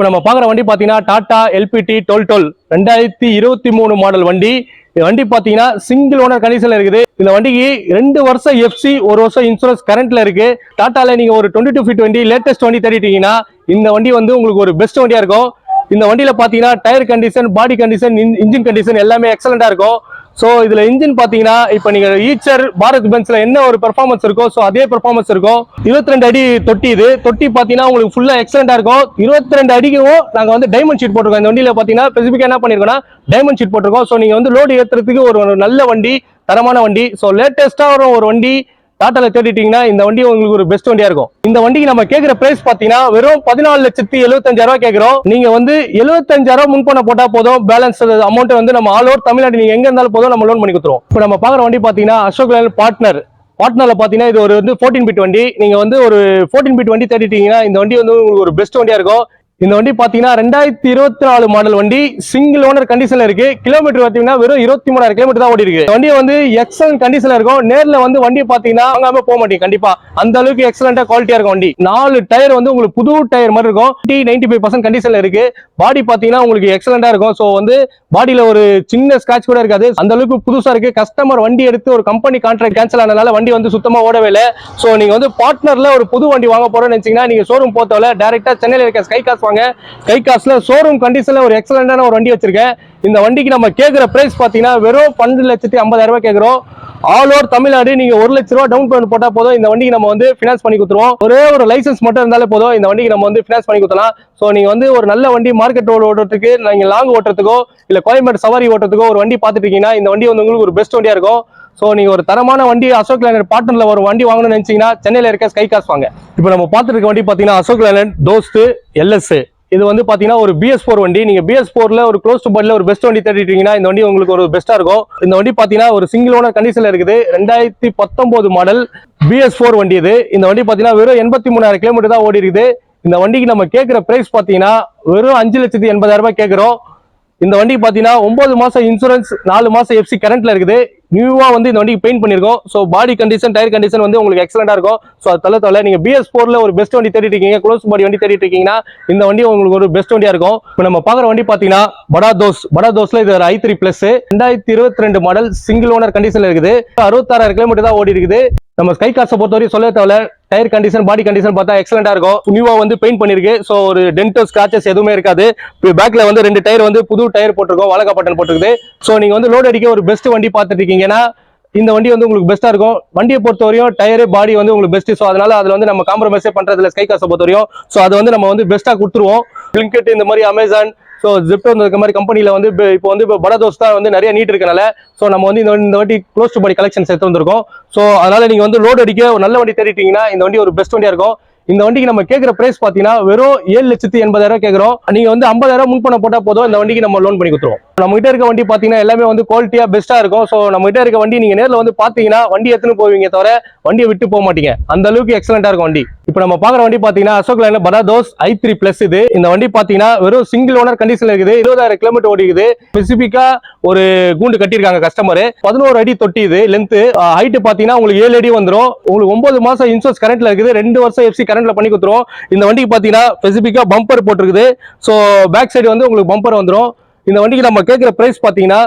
இப்போ நம்ம பார்க்குற வண்டி பார்த்தீங்கன்னா டாடா எல்பிடி டோல் டோல் ரெண்டாயிரத்தி இருபத்தி மூணு மாடல் வண்டி. வண்டி பார்த்தீங்கன்னா சிங்கிள் ஓனர் கண்டிஷன்ல இருக்குது. இந்த வண்டிக்கு ரெண்டு வருஷம் எஃப்சி ஒரு வருஷம் இன்சூரன்ஸ் கரண்ட்ல இருக்கு. டாட்டால நீங்க ஒரு டுவெண்ட்டி டூ ஃபிட் வண்டி லேட்டஸ்ட் வண்டி தேடிட்டீங்கன்னா இந்த வண்டி வந்து உங்களுக்கு ஒரு பெஸ்ட் வண்டியா இருக்கும். இந்த வண்டியில பாத்தீங்கன்னா tyre condition body condition engine condition எல்லாமே எக்ஸலண்டா இருக்கும். ஸோ இதில் இன்ஜின் பார்த்தீங்கன்னா இப்போ நீங்கள் ஈச்சர் பாரத் பென்ஸில் என்ன ஒரு பெர்ஃபார்மன்ஸ் இருக்கோ ஸோ அதே பெர்ஃபார்மன்ஸ் இருக்கும் இருபத்தி ரெண்டு அடி தொட்டி இது. தொட்டி பார்த்தீங்கன்னா உங்களுக்கு ஃபுல்லாக எக்ஸலண்டா இருக்கும். இருபத்தி ரெண்டு அடிக்கும் நாங்கள் வந்து டைமண்ட் ஷீட் போட்டிருக்கோம். இந்த வண்டியில் பார்த்தீங்கன்னா ஸ்பெசிஃபிக்காக என்ன பண்ணியிருக்கோம்னா டைமண்ட் ஷீட் போட்டிருக்கோம். ஸோ நீங்கள் வந்து லோடு ஏற்றுறதுக்கு ஒரு ஒரு நல்ல வண்டி தரமான வண்டி. ஸோ லேட்டஸ்ட்டாக வரும் ஒரு வண்டி டாட்டால தேடிட்டீங்கன்னா இந்த வண்டி உங்களுக்கு ஒரு பெஸ்ட் வண்டியா இருக்கும். இந்த வண்டிக்கு நம்ம கேட்கிற பிரைஸ் பாத்தீங்கன்னா வெறும் பதினாலு லட்சத்தி எழுபத்தஞ்சாயிரம் ரூபாய் கேக்குறோம். நீங்க வந்து எழுபத்தஞ்சாயிரம் ரூபாய் முன்பணம் போட்டா போதும். பேலன்ஸ் அமௌண்ட் வந்து நம்ம ஆல் ஓவர் தமிழ்நாடு நீங்க எங்க இருந்தாலும் போதும் நம்ம லோன் பண்ணி கொடுத்துருவோம். இப்போ நம்ம பாக்குற வண்டி பாத்தீங்கன்னா அசோக் லேலன் பார்ட்னர் பார்ட்னர்ல பாத்தீங்கன்னா இது ஒரு வந்து 14 பிட் வண்டி. நீங்க வந்து ஒரு 14 பிட் வண்டி தேடிட்டீங்கன்னா இந்த வண்டி வந்து உங்களுக்கு ஒரு பெஸ்ட் வண்டியா இருக்கும். இந்த வண்டி பாத்தீங்கன்னா ரெண்டாயிரத்தி இருபத்தி நாலு மாடல் வண்டி. சிங்கிள் ஓனர் கண்டிஷன்ல இருக்கு. கிலோமீட்டர் பாத்தீங்கன்னா வெறும் இருபத்தி மூணாயிரம் கிலோமீட்டர் தான் ஓடி இருக்கு வண்டி வந்து எக்ஸலன்ட் கண்டிஷன்ல இருக்கும். நேர்ல வந்து வண்டி பாத்தீங்கன்னா வாங்காம போக மாட்டீங்க. கண்டிப்பா அந்த அளவுக்கு எக்ஸலண்டா குவாலிட்டியா இருக்கும் வண்டி. நாலு டயர் வந்து உங்களுக்கு புது டயர் மாதிரி இருக்கும். டி நைன்டி ஃபைவ் பர்சன்ட் கண்டிஷன்ல இருக்கு. பாடி பாத்தீங்கன்னா உங்களுக்கு எக்ஸலண்டா இருக்கும். ஸோ வந்து பாடியில ஒரு சின்ன ஸ்கிராச் கூட இருக்காது. அந்த அளவுக்கு புதுசா இருக்கு. கஸ்டமர் வண்டி எடுத்து ஒரு கம்பெனி கான்ட்ராக்ட் கேன்சல் ஆனதுனால வண்டி வந்து சுத்தமா ஓடவே இல்லை. ஸோ நீங்க வந்து பார்ட்னர்ல ஒரு புது வண்டி வாங்க போறோம்னு நினைச்சீங்கன்னா நீங்க ஷோரூம் போத்தவல டேரக்டா சென்னையில இருக்க ஸ்கை காசு வாங்க. கை காசுல ஷோரூம் கண்டிஷன்ல ஒரு எக்ஸலண்டான ஒரு வண்டி வச்சிருக்கேன். இந்த வண்டிக்கு நம்ம கேட்குற பிரைஸ் பாத்தீங்கன்னா வெறும் பன்னெண்டு லட்சத்தி ஐம்பதாயிரம் ரூபாய் கேட்குறோம் ஆல் ஓவர் தமிழ்நாடு நீங்க ஒரு லட்ச ரூபா டவுன் பேமெண்ட் போட்டா போதும். இந்த வண்டிக்கு நம்ம வந்து ஃபினான்ஸ் பண்ணி கொடுத்துருவோம். ஒரே ஒரு லைசன்ஸ் மட்டும் இருந்தாலே போதும். இந்த வண்டிக்கு நம்ம வந்து ஃபினான்ஸ் பண்ணி கொடுத்தலாம் ஸோ நீங்க வந்து ஒரு நல்ல வண்டி மார்க்கெட் ரோடு ஓட்டுறதுக்கு நீங்க லாங் ஓட்டுறதுக்கோ இல்ல கோயம்பேடு சவாரி ஓட்டுறதுக்கோ ஒரு வண்டி பார்த்துட்டு இருக்கீங்கன்னா இந்த வண்டி வந்து உங்களுக்கு ஒரு பெஸ்ட் வண்டியா இருக்கும். ஸோ நீங்கள் ஒரு தரமான வண்டி அசோக் லேலண்ட் பாட்டனில் ஒரு வண்டி வாங்கணும்னு நினச்சிங்கன்னா சென்னையில் இருக்க ஸ்கை காசு வாங்க. இப்போ நம்ம பார்த்துட்டு இருக்க வண்டி பார்த்தீங்கன்னா அசோக் லேலண்ட் தோஸ்து எல்எஸ் இது வந்து பார்த்தீங்கன்னா ஒரு பிஎஸ் ஃபோர் வண்டி. நீங்கள் பிஎஸ் ஃபோரில் ஒரு க்ளோஸ் டு பட்ல ஒரு பெஸ்ட் வண்டி தேடிட்டீங்கன்னா இந்த வண்டி உங்களுக்கு ஒரு பெஸ்ட்டாக இருக்கும். இந்த வண்டி பார்த்தீங்கன்னா ஒரு சிங்கிள் ஓனர் கண்டிஷனில் இருக்குது. ரெண்டாயிரத்தி பத்தொம்போது மாடல் பிஎஸ் ஃபோர் வண்டி இது. இந்த வண்டி பார்த்தீங்கன்னா வெறும் எண்பத்தி மூணாயிரம் கிலோமீட்டர் தான் ஓடி இருக்குது. இந்த வண்டிக்கு நம்ம கேட்குற ப்ரைஸ் பார்த்தீங்கன்னா வெறும் அஞ்சு லட்சத்தி எண்பதாயிரம் ரூபாய் கேட்குறோம். இந்த வண்டிக்கு பார்த்தீங்கன்னா ஒன்பது மாதம் இன்சூரன்ஸ் நாலு மாதம் எஃப்சி கரண்ட்டில் இருக்குது. நியூவாக வந்து இந்த வண்டிக்கு பெயிண்ட் பண்ணிருக்கோம். So body condition tyre condition வந்து உங்களுக்கு எக்ஸலண்டாக இருக்கும். ஸோ அது தலை தலை நீங்கள் பிஎஸ் ஃபோரில் ஒரு பெஸ்ட் வண்டி தேடிட்டு இருக்கீங்க. க்ளோஸ் பாடி வண்டி தேடிட்டு இருக்கீங்கன்னா இந்த வண்டி உங்களுக்கு ஒரு பெஸ்ட் வண்டியாக இருக்கும். இப்போ நம்ம பார்க்குற வண்டி பார்த்தீங்கன்னா படா தோஸ் படா தோஸ்ல இது ஒரு ஐ த்ரீ ப்ளஸ் ரெண்டாயிரத்தி இருபத்தி ரெண்டு மாடல் சிங்கிள் ஓனர் கண்டிஷனில் இருக்குது. அறுபத்தாறாயிரம் கிலோமீட்டர் தான் ஓடி இருக்குது. நம்ம ஸ்கை காசை பொறுத்தவரையும் சொல்ல தேவையில்ல. டயர் கண்டிஷன் பாடி கண்டிஷன் பார்த்தா எக்ஸலண்டா இருக்கும். நியூவா வந்து பெயிண்ட் பண்ணிருக்கு. ஸோ ஒரு டென்டோ ஸ்கிராச்சஸ் எதுவுமே இருக்காது. பேக்ல வந்து ரெண்டு டயர் வந்து புது டயர் போட்டிருக்கோம். வழக்கப்பட்டன் போட்டிருக்குது. ஸோ நீங்க வந்து லோட் அடிக்க ஒரு பெஸ்ட் வண்டி பார்த்துட்டு வாங்கினீங்கன்னா இந்த வண்டி வந்து உங்களுக்கு பெஸ்ட்டாக இருக்கும். வண்டியை பொறுத்தவரையும் டயரு பாடி வந்து உங்களுக்கு பெஸ்ட்டு ஸோ அதனால அதில் வந்து நம்ம காம்ப்ரமைஸே பண்ணுறதுல ஸ்கை காசை பொறுத்தவரையும். ஸோ அது வந்து நம்ம வந்து பெஸ்ட்டாக கொடுத்துருவோம். பிளிங்கெட் இந்த மாதிரி அமேசான் ஸோ ஜிப்டோ இந்த மாதிரி கம்பெனியில் வந்து இப்போ வந்து இப்போ படதோஸ் தான் வந்து நிறைய நீட் இருக்கனால ஸோ நம்ம வந்து இந்த வண்டி- இந்த வண்டி க்ளோஸ் டு பாடி கலெக்ஷன்ஸ் எடுத்து வந்திருக்கோம். ஸோ அதனால நீங்கள் வந்து லோடு அடிக்க ஒரு நல்ல வண்டி தேடிட்டீங்கன்னா இந்த வண்டி ஒரு பெஸ்ட் வண்டியாக இருக்கும். இந்த வண்டிக்கு நம்ம கேட்குற பிரைஸ் பாத்தீங்கன்னா வெறும் ஏழு லட்சத்தி எண்பதாயிரம் கேட்குறோம் நீங்க வந்து ஐம்பதாயிரம் முன்பணம் போட்டா போதும். இந்த வண்டிக்கு நம்ம லோன் பண்ணி கொடுத்துருவோம். நம்ம கிட்ட இருக்க வண்டி பாத்தீங்கன்னா எல்லாமே வந்து குவாலிட்டியா பெஸ்ட்டாக இருக்கும். ஸோ நம்ம கிட்ட இருக்க வண்டி நீங்க நேர்ல வந்து பாத்தீங்கன்னா வண்டி எடுத்துன்னு போவீங்க தவிர வண்டியை விட்டு போக மாட்டீங்க. அந்த அளவுக்கு எக்ஸலண்டா இருக்கும் வண்டி. இப்போ நம்ம பார்க்குற வண்டி பார்த்தீங்கன்னா அசோக் லைன்ல படாதோஸ் ஐ த்ரீ ப்ளஸ் இது. இந்த வண்டி பார்த்தீங்கன்னா வெறும் சிங்கிள் ஓனர் கண்டிஷனில் இருக்குது. இருபதாயிரம் கிலோமீட்டர் ஓடிக்குது. ஸ்பெசிஃபிக்காக ஒரு கூண்டு கட்டியிருக்காங்க கஸ்டமர் பதினோரு அடி தொட்டி இது ஹைட்டு பார்த்தீங்கன்னா உங்களுக்கு ஏழு அடி வந்துடும் உங்களுக்கு ஒன்பது மாதம் இன்சூரன்ஸ் கரண்டில் இருக்குது. ரெண்டு வருஷம் எஃப்சி கரண்ட்டில் பண்ணி கொடுத்துரும் இந்த வண்டிக்கு பார்த்தீங்கன்னா ஸ்பெசிஃபிக்காக பம்பர் போட்டிருக்குது. ஸோ பேக் சைடு வந்து உங்களுக்கு பம்பர் வந்துடும் இந்த வண்டிக்கு நம்ம கேட்குற ப்ரைஸ் பார்த்தீங்கன்னா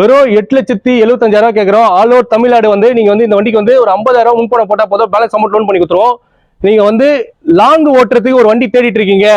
வெறும் எட்டு லட்சத்தி எழுபத்தஞ்சாயிரம் கேட்குறோம். ஆல் ஓவர் தமிழ்நாடு வந்து நீங்கள் வந்து இந்த வண்டிக்கு வந்து ஒரு ஐம்பதாயிரம் முன்பணம் போட்டால் போதும். பேலன்ஸ் அமௌண்ட் லோன் பண்ணி கொடுத்துருவோம். நீங்க வந்து லாங் ஓட்டுறதுக்கு ஒரு வண்டி தேடிட்டு இருக்கீங்க.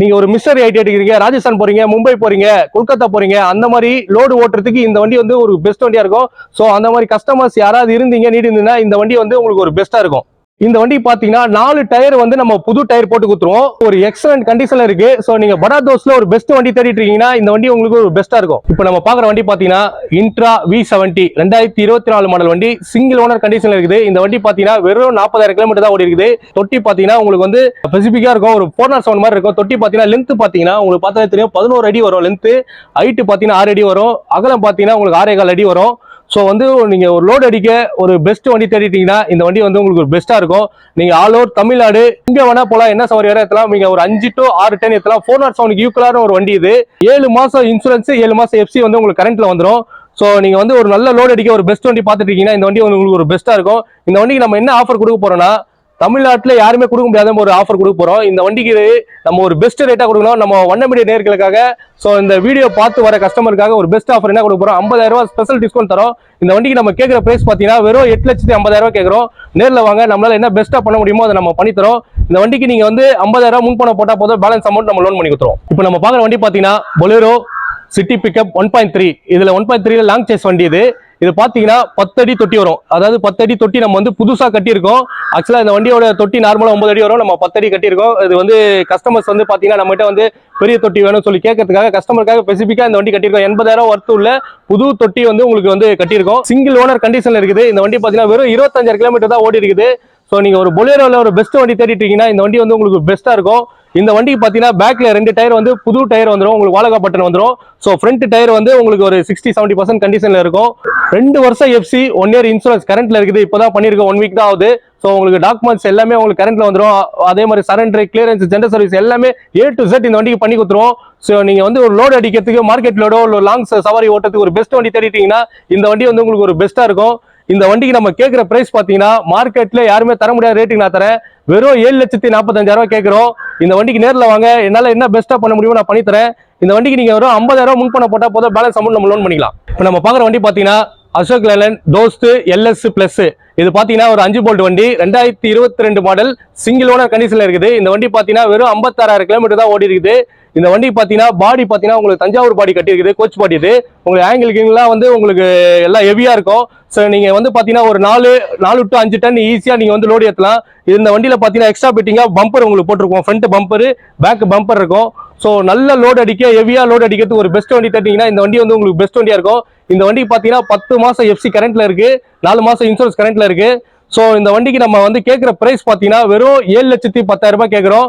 நீங்க ஒரு மிஸ்டர் ஐடி எடுக்கிறீங்க ராஜஸ்தான் போறீங்க மும்பை போறீங்க கொல்கத்தா போறீங்க. அந்த மாதிரி லோடு ஓட்டுறதுக்கு இந்த வண்டி வந்து ஒரு பெஸ்ட் வண்டியா இருக்கும். ஸோ அந்த மாதிரி கஸ்டமர்ஸ் யாராவது இருந்தீங்க நீடி இருந்தீங்கன்னா இந்த வண்டி வந்து உங்களுக்கு ஒரு பெஸ்ட்டாக இருக்கும். இந்த வண்டி பாத்தீங்கன்னா நாலு டயர் வந்து நம்ம புது டயர் போட்டு கொடுத்துருவோம் ஒரு எக்ஸலன்ட் கண்டிஷன்ல இருக்கு. சோ நீங்க படா தோஸ்ல ஒரு பெஸ்ட் வண்டி தேடிட்டு இருக்கீங்கன்னா இந்த வண்டி உங்களுக்கு ஒரு பெஸ்டா இருக்கும். இப்போ நம்ம பாக்குற வண்டி பாத்தீங்கன்னா இன்ட்ரா வி செவன்டி ரெண்டாயிரத்தி இருபத்தி நாலு மாடல் வண்டி. சிங்கிள் ஓனர் கண்டிஷன்ல இருக்குது. இந்த வண்டி பாத்தீங்கன்னா வெறும் நாற்பதாயிரம் கிலோமீட்டர் தான் ஓடி இருக்குது தொட்டி பாத்தீங்கன்னா உங்களுக்கு வந்து ஸ்பெசிபிக்கா இருக்கும். ஒரு ஃபோர் நாட் செவன் மாதிரி இருக்கும். தொட்டி பாத்தீங்கன்னா லென்த் பாத்தீங்கன்னா உங்களுக்கு பார்த்தாலே தெரியும். பதினோரு அடி வரும் லென்த் ஹைட்டு பாத்தீங்கன்னா ஆறு அடி வரும். அகலம் பாத்தீங்கன்னா உங்களுக்கு ஆறே கால் அடி வரும். ஸோ வந்து நீங்கள் ஒரு லோடு அடிக்க ஒரு பெஸ்ட் வண்டி தேடிட்டீங்கன்னா இந்த வண்டி வந்து உங்களுக்கு ஒரு பெஸ்ட்டாக இருக்கும். நீங்கள் ஆல் ஓவர் தமிழ்நாடு இங்கே வேணா போகலாம் என்ன சவாரி வேறு எத்தலாம் நீங்கள் ஒரு அஞ்சு டு ஆறு டென் எத்தலாம் ஃபோர் நாட் செவனுக்கு ஈக்குவலான ஒரு வண்டி இது. ஏழு மாதம் இன்சூரன்ஸ் ஏழு மாதம் எஃப்சி வந்து உங்களுக்கு கரண்ட்டில் வந்துடும் ஸோ நீங்கள் வந்து ஒரு நல்ல லோடு அடிக்க ஒரு பெஸ்ட் வண்டி பார்த்துட்டு இருக்கீங்கன்னா இந்த வண்டி வந்து உங்களுக்கு ஒரு பெஸ்ட்டாக இருக்கும். இந்த வண்டிக்கு நம்ம என்ன ஆஃபர் கொடுக்க போகிறோம்னா தமிழ்நாட்டில் யாருமே கொடுக்க முடியாத ஒரு ஆஃபர் கொடுக்க போகிறோம் இந்த வண்டிக்கு நம்ம ஒரு பெஸ்ட் ரேட்டாக கொடுக்கணும். நம்ம ஒன் நேர்களுக்காக ஸோ இந்த வீடியோ பார்த்து வர கஸ்டமருக்காக ஒரு பெஸ்ட் ஆஃபர் என்ன கொடுக்க போகிறோம் ஐம்பதாயிரம் ஸ்பெஷல் டிஸ்கவுண்ட் தரோம். இந்த வண்டிக்கு நம்ம கேட்குற ப்ரைஸ் பார்த்தீங்கன்னா வெறும் எட்டு லட்சத்தி ஐம்பதாயிரம் கேட்குறோம். நேரில் வாங்க நம்மளால் என்ன பெஸ்ட்டாக பண்ண முடியுமோ அதை நம்ம பண்ணி தரோம். இந்த வண்டிக்கு நீங்கள் வந்து ஐம்பதாயிரம் முன் முன்பணம் போட்டால் போதும். பேலன்ஸ் அமௌண்ட் நம்ம லோன் பண்ணி கொடுத்துருவோம். இப்போ நம்ம பார்க்குற வண்டி பார்த்தீங்கன்னா Bolero city pickup one point three இதில் ஒன் பாயிண்ட் த்ரீல லாங் சேஸ் வண்டி இது. இது பார்த்தீங்கன்னா பத்தடி தொட்டி வரும். அதாவது பத்தடி தொட்டி நம்ம வந்து புதுசாக கட்டியிருக்கோம். ஆக்சுவலாக இந்த வண்டியோட தொட்டி நார்மலாக ஒன்பது அடி வரும். நம்ம பத்தடி கட்டியிருக்கோம். இது வந்து கஸ்டமர்ஸ் வந்து பார்த்தீங்கன்னா நம்மகிட்ட வந்து பெரிய தொட்டி வேணும்னு சொல்லி கேட்கறதுக்காக கஸ்டமருக்காக ஸ்பெசிஃபிக்காக இந்த வண்டி கட்டியிருக்கோம். எண்பதாயிரம் ஒர்த்து உள்ள புது தொட்டி வந்து உங்களுக்கு வந்து கட்டியிருக்கோம். சிங்கிள் ஓனர் கண்டிஷனில் இருக்குது. இந்த வண்டி பார்த்தீங்கன்னா வெறும் இருபத்தஞ்சாயிரம் கிலோமீட்டர் தான் ஓடி இருக்குது ஸோ நீங்கள் ஒரு பொலேரோவில் ஒரு பெஸ்ட் வண்டி தேடிட்டு இந்த வண்டி வந்து உங்களுக்கு பெஸ்ட்டாக இருக்கும். இந்த வண்டிக்கு பார்த்தீங்கன்னா பேக்ல ரெண்டு டயர் வந்து புது டயர் வந்துடும் உங்களுக்கு வாழகா பட்டன் வந்துடும் ஸோ ஃப்ரண்ட் டயர் வந்து உங்களுக்கு ஒரு சிக்ஸ்டி செவன்டி பர்சன்ட் கண்டிஷன்ல இருக்கும். ரெண்டு வருஷம் எஃப்சி ஒன் இயர் இன்சூரன்ஸ் கரண்ட்ல இருக்குது. இப்போ தான் பண்ணியிருக்கோம் ஒன் வீக் தான் ஆகுது. ஸோ உங்களுக்கு டாக்குமெண்ட்ஸ் எல்லாமே உங்களுக்கு கரண்ட்ல வந்துடும் அதே மாதிரி சரண்டர் கிளியரன்ஸ் ஜென்டர் சர்வீஸ் எல்லாமே ஏ டு செட் இந்த வண்டிக்கு பண்ணி கொடுத்துருவோம். ஸோ நீங்கள் வந்து ஒரு லோடு அடிக்கிறதுக்கு மார்க்கெட் லோடோ இல்லை லாங் சவாரி ஓட்டத்துக்கு ஒரு பெஸ்ட் வண்டி தேடிட்டீங்கன்னா இந்த வண்டி வந்து உங்களுக்கு ஒரு பெஸ்ட்டாக இருக்கும். இந்த வண்டிக்கு நம்ம கேட்குற பிரைஸ் பார்த்தீங்கன்னா மார்க்கெட்டில் யாருமே தர முடியாத ரேட்டுக்கு நான் தரேன். வெறும் ஏழு லட்சத்தி நாற்பத்தஞ்சாயிரம் கேட்குறோம் இந்த வண்டிக்கு நேரில் வாங்க. என்னால் என்ன பெஸ்ட்டாக பண்ண முடியுமோ நான் பண்ணித்தரேன் இந்த வண்டிக்கு நீங்கள் வெறும் ஐம்பதாயிரம் முன் பண்ண போட்டால் போதும். பேலன்ஸ் அமௌண்ட் நம்ம லோன் பண்ணிக்கலாம். இப்போ நம்ம பார்க்குற வண்டி பார்த்தீங்கன்னா அசோக் லேலன் தோஸ்து எல்எஸ் பிளஸ் இது பார்த்தீங்கன்னா ஒரு அஞ்சு போல்ட் வண்டி. ரெண்டாயிரத்தி இருபத்தி ரெண்டு மாடல் சிங்கிள் ஓனர் கண்டிஷனில் இருக்குது. இந்த வண்டி பார்த்தீங்கன்னா வெறும் ஐம்பத்தாறாயிரம் கிலோமீட்டர் தான் ஓடி இருக்குது இந்த வண்டி பார்த்தீங்கன்னா பாடி பார்த்தீங்கன்னா உங்களுக்கு தஞ்சாவூர் பாடி கட்டியிருக்குது கோச் பாடி இது. உங்களுக்கு ஆங்கிள் கிங்லாம் வந்து உங்களுக்கு எல்லாம் ஹெவியாக இருக்கும். ஸோ நீங்கள் வந்து பார்த்தீங்கன்னா ஒரு நாலு நாலு டு அஞ்சு டன் ஈஸியாக நீங்கள் வந்து லோடு ஏற்றலாம் இந்த வண்டியில் பார்த்தீங்கன்னா எக்ஸ்ட்ரா பிட்டிங்காக பம்பர் உங்களுக்கு போட்டிருக்கோம். ஃப்ரண்ட் பம்பரு பேக் பம்பர் இருக்கும். ஸோ நல்ல லோடு அடிக்க ஹெவியாக லோடு அடிக்கிறதுக்கு ஒரு பெஸ்ட் வண்டி தட்டிங்கன்னா இந்த வண்டி வந்து உங்களுக்கு பெஸ்ட் வண்டியாக இருக்கும். இந்த வண்டி பார்த்தீங்கன்னா பத்து மாதம் எஃப்சி கரண்ட்டில் இருக்குது நாலு மாதம் இன்சூரன்ஸ் கரண்ட்டில் இருக்குது ஸோ இந்த வண்டிக்கு நம்ம வந்து கேட்குற ப்ரைஸ் பார்த்தீங்கன்னா வெறும் ஏழு லட்சத்தி பத்தாயிரம் ரூபாய் கேட்குறோம்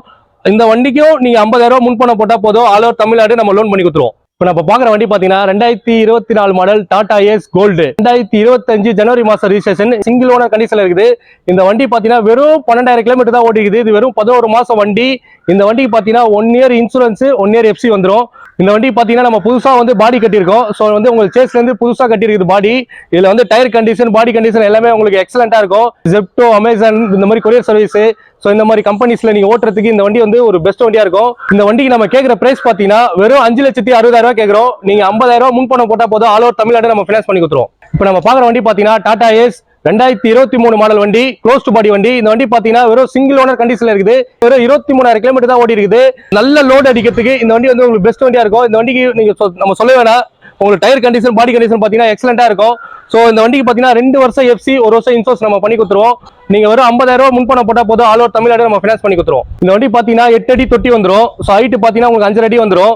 இந்த வண்டிக்கும் நீங்க ஐம்பதாயிரம் முன்பணம் போட்டா போதும். ஆல் ஓவர் தமிழ்நாடு நம்ம லோன் பண்ணி கொடுத்துருவோம். இப்போ நம்ம பாக்குற வண்டி பாத்தீங்கன்னா ரெண்டாயிரத்தி இருபத்தி நாலு மாடல் டாடா ஏஸ் கோல்டு ரெண்டாயிரத்தி இருபத்தஞ்சு ஜனவரி மாசம் ரிஜிஸ்ட்ரேஷன் சிங்கிள் ஓனர் கண்டிஷன்ல இருக்குது. இந்த வண்டி பாத்தீங்கன்னா வெறும் பன்னெண்டாயிரம் கிலோமீட்டர் தான் ஓடிக்குது. இது வெறும் பதினோரு மாசம் வண்டி. இந்த வண்டிக்கு பாத்தீங்கன்னா one year insurance one year FC வந்துடும் இந்த வண்டி பார்த்தீங்கன்னா நம்ம புதுசாக வந்து பாடி கட்டியிருக்கோம். ஸோ வந்து உங்களுக்கு சேஸ்லேருந்து புதுசாக கட்டியிருக்குது பாடி இதில் வந்து டயர் கண்டிஷன் பாடி கண்டிஷன் எல்லாமே உங்களுக்கு எக்ஸலண்ட்டாக இருக்கும். ஜெப்டோ அமேசான் இந்த மாதிரி கொரியர் சர்வீஸு ஸோ இந்த மாதிரி கம்பெனிஸில் நீங்கள் ஓட்டுறதுக்கு இந்த வண்டி வந்து ஒரு பெஸ்ட் வண்டியாக இருக்கும். இந்த வண்டிக்கு நம்ம கேட்குற ப்ரைஸ் பார்த்தீங்கன்னா வெறும் அஞ்சு லட்சத்தி அறுபதாயிரம் கேட்குறோம் நீங்கள் ஐம்பதாயிரம் முன் முன்பணம் போட்டால் போதும். ஆல் ஓவர் தமிழ்நாடு நம்ம ஃபினான்ஸ் பண்ணி கொடுத்துருவோம். இப்போ நம்ம பார்க்குற வண்டி பார்த்தீங்கன்னா டாடா ஏஸ் ரெண்டாயிரத்தி இருபத்தி மூணு மாடல் வண்டி க்ளோஸ் டு பாடி வண்டி. இந்த வண்டி பாத்தீங்கன்னா வெறும் சிங்கிள் ஓனர் கண்டிஷன்ல இருக்குது. வெறும் இருபத்தி மூணாயிரம் கிலோமீட்டர் தான் ஓடி இருக்குது. நல்ல லோடு அடிக்கிறதுக்கு இந்த வண்டி வந்து உங்களுக்கு பெஸ்ட் வண்டியா இருக்கும். இந்த வண்டிக்கு நீங்க சொ- நம்ம சொல்ல வேணாம். உங்களுக்கு டயர் கண்டிஷன் பாடி கண்டிஷன் பாத்தீங்கன்னா எக்ஸலண்டா இருக்கும். ஸோ இந்த வண்டிக்கு பாத்தீங்கன்னா ரெண்டு வருஷம் எஃப்சி ஒரு வருஷம் இன்சூரன்ஸ் நம்ம பண்ணி கொடுத்துருவோம். நீங்க வெறும் ஐம்பதாயிரம் ரூபாய் முன்பணம் போட்டா போதும். ஆல் ஓவர் தமிழ்நாடு நம்ம ஃபினான்ஸ் பண்ணி கொடுத்துருவோம். இந்த வண்டி பாத்தீங்கன்னா எட்டு அடி தொட்டி வந்துடும் ஸோ ஹைட் பாத்தீங்கன்னா உங்களுக்கு அஞ்சரை அடி வந்துடும்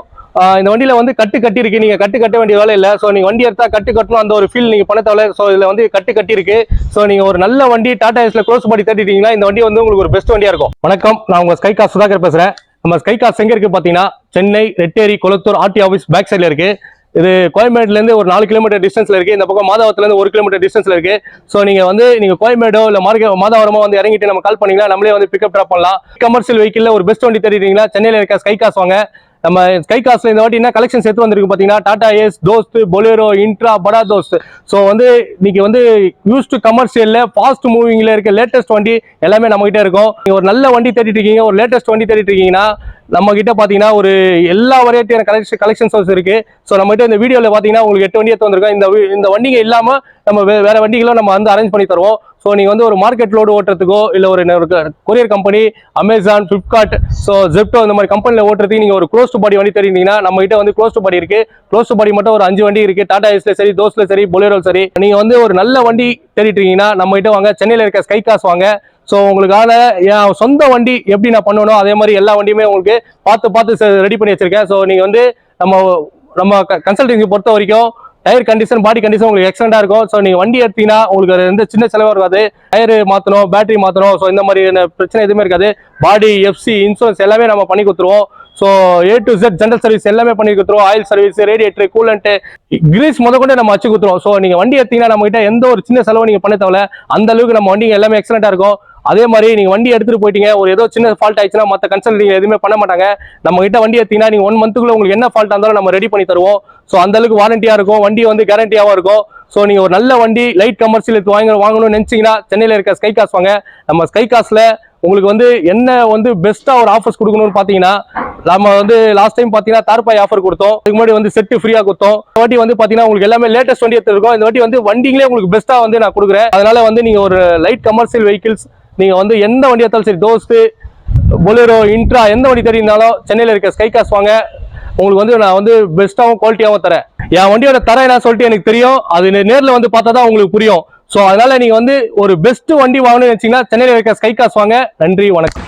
இந்த வண்டியில் வந்து கட்டு கட்டியிருக்கு. நீங்கள் கட்டு கட்ட வேண்டிய வேலை இல்லை. ஸோ நீங்கள் வண்டி எடுத்தால் கட்டு கட்டணும். அந்த ஒரு ஃபீல் நீங்கள் பண்ண தேவை ஸோ இதில் வந்து கட்டு கட்டியிருக்கு. ஸோ நீங்கள் ஒரு நல்ல வண்டி டாடா ஏஸ்ல க்ளோஸ் பாடி தட்டிட்டீங்கன்னா இந்த வண்டி வந்து உங்களுக்கு ஒரு பெஸ்ட் வண்டியாக இருக்கும். வணக்கம். நான் உங்கள் ஸ்கை காசு சுதாகர் பேசுகிறேன் நம்ம ஸ்கை கார்ஸ் எங்க பார்த்தீங்கன்னா Chennai Retteri Kolathur RT office back சைடில் இருக்குது இது கோயம்பேடுலேருந்து ஒரு நாலு கிலோமீட்டர் டிஸ்டன்ஸில் இருக்குது இந்த பக்கம் மாதாவரத்துலேருந்து ஒரு கிலோமீட்டர் டிஸ்டன்ஸில் இருக்குது ஸோ நீங்கள் வந்து நீங்கள் கோயம்பேடோ இல்லை மார்க்க மாதாவரமோ வந்து இறங்கிட்டு நம்ம கால் பண்ணீங்கன்னா நம்மளே வந்து பிக்கப் ட்ராப் பண்ணலாம். கமர்ஷியல் வெஹிக்கிளில் ஒரு பெஸ்ட் வண்டி தேடிட்டீங்கன்னா சென்னையில் இருக்க ஸ்கை காஸ் வாங்க. நம்ம ஸ்கை காஸ்ல இந்த வாட்டி என்ன கலெக்ஷன் சேர்த்து வந்திருக்கு பாத்தீங்கன்னா Tata Ace Dost Bolero Intra Bada Dost so வந்து இன்னைக்கு வந்து யூஸ்டு கமர்ஷியல்ல ஃபாஸ்ட் மூவிங்ல இருக்க லேட்டஸ்ட் வண்டி எல்லாமே நம்ம கிட்ட இருக்கும். நீங்க ஒரு நல்ல வண்டி தேடிட்டு இருக்கீங்க ஒரு லேட்டஸ்ட் வண்டி தேடிட்டு இருக்கீங்கன்னா நம்ம கிட்ட பாத்தீங்கன்னா ஒரு எல்லா வெரைட்டியான கலெக்ஷன் கலெக்ஷன்ஸ் இருக்கு. ஸோ நம்ம கிட்ட இந்த வீடியோல பாத்தீங்கன்னா உங்களுக்கு எட்டு வண்டியை தந்திருக்கோம் இந்த இந்த வண்டிங்க இல்லாம நம்ம வே- வேற வண்டிகளும் நம்ம வந்து அரேஞ்ச் பண்ணி தருவோம். ஸோ நீங்கள் வந்து ஒரு மார்க்கெட் லோடு ஓட்டுறதுக்கோ இல்லை ஒரு courier company Amazon Flipkart so Zepto இந்த மாதிரி கம்பெனியில் ஓட்டுறதுக்கு நீங்கள் ஒரு க்ளோஸ் டு பாடி வண்டி தெரியுங்கன்னா நம்ம கிட்ட வந்து க்ளோஸ் டு பாடி இருக்கு. க்ளோஸ் டு பாடி மட்டும் ஒரு அஞ்சு வண்டி இருக்கு. டாடா ஏஸ்ல சரி தோஸ்ல சரி பொலேரோ சரி. நீங்கள் வந்து ஒரு நல்ல வண்டி தேடிட்டு இருக்கீங்கன்னா நம்ம கிட்ட வாங்க. சென்னையில் இருக்க ஸ்கை காஸ் வாங்க. ஸோ உங்களுக்கான என் சொந்த வண்டி எப்படி நான் பண்ணணும்? அதே மாதிரி எல்லா வண்டியுமே உங்களுக்கு பார்த்து பார்த்து ரெடி பண்ணி வச்சிருக்கேன். ஸோ நீங்கள் வந்து நம்ம நம்ம கன்சல்டிங் பொறுத்த வரைக்கும் டயர் கண்டிஷன் பாடி கண்டிஷன் உங்களுக்கு எக்ஸலண்டா இருக்கும். ஸோ நீங்க வண்டி எடுத்தீங்கன்னா உங்களுக்கு எந்த சின்ன செலவு இருக்காது. டயர் மாத்தணும் பேட்டரி மாத்தணும். ஸோ இந்த மாதிரி பிரச்சனை எதுவுமே இருக்காது. பாடி எஃப்சி இன்சூரன்ஸ் எல்லாமே நம்ம பண்ணி கொடுத்துருவோம். So A to Z general service எல்லாமே பண்ணி கொடுத்துருவோம். Oil service radiator coolant grease முத கொண்டு நம்ம வச்சு கொடுத்துருவோம். ஸோ நீங்கள் வண்டி எடுத்தீங்கன்னா நம்மகிட்ட எந்த ஒரு சின்ன செலவு நீங்கள் பண்ண தேவையில்ல. அந்த அளவுக்கு நம்ம வண்டிங்க எல்லாமே எக்ஸலண்ட்டாக இருக்கும். அதே மாதிரி நீங்கள் வண்டி எடுத்துட்டு போயிட்டீங்க ஒரு ஏதோ சின்ன ஃபால்ட் ஆயிடுச்சுன்னா மற்ற கன்சல்டிங் எதுவுமே பண்ண மாட்டாங்க. நம்ம கிட்ட வண்டி எடுத்தீங்கன்னா நீங்கள் ஒன் மந்த்துக்குள்ள உங்களுக்கு என்ன ஃபால்ட் இருந்தாலும் நம்ம ரெடி பண்ணி தருவோம். ஸோ அந்த அளவுக்கு இருக்கும். வண்டி வந்து கேரண்டியாகவும் இருக்கும். ஸோ நீங்கள் ஒரு நல்ல வண்டி லைட் கமர்ஷியல் எடுத்து வாங்க வாங்கணும்னு நினச்சிங்கன்னா சென்னையில் இருக்க ஸ்கை காஸ் வாங்க. நம்ம ஸ்கை காஸில் உங்களுக்கு வந்து என்ன வந்து பெஸ்ட்டாக ஒரு ஆஃபர்ஸ் கொடுக்கணும்னு பார்த்தீங்கன்னா நம்ம வந்து லாஸ்ட் டைம் பார்த்தீங்கன்னா தார்பாய் ஆஃபர் கொடுத்தோம். இதுக்கு முன்னாடி வந்து செட்டு ஃப்ரீயாக கொடுத்தோம். இந்த வாட்டி வந்து பார்த்தீங்கன்னா உங்களுக்கு எல்லாமே லேட்டஸ்ட் வண்டி எடுத்துருக்கோம் இந்த வாட்டி வந்து வண்டிங்களே உங்களுக்கு பெஸ்ட்டாக வந்து நான் கொடுக்குறேன். அதனால வந்து நீங்கள் ஒரு லைட் கமர்ஷியல் வெஹிக்கிள்ஸ் நீங்கள் வந்து எந்த வண்டி எடுத்தாலும் சரி தோஸ்து பொலேரோ இன்ட்ரா எந்த வண்டி தெரியுனாலும் சென்னையில் இருக்க ஸ்கை காஸ் வாங்க. உங்களுக்கு வந்து நான் வந்து பெஸ்ட்டாகவும் குவாலிட்டியாகவும் தரேன். என் வண்டியோட தரம் என்ன சொல்லிட்டு எனக்கு தெரியும். அது நேரில் வந்து பார்த்தா தான் உங்களுக்கு புரியும். ஸோ அதனால நீங்கள் வந்து ஒரு பெஸ்ட் வண்டி வாங்கணும்னு நினச்சிங்கன்னா சென்னையில் இருக்க ஸ்கை காஸ் வாங்க. நன்றி வணக்கம்.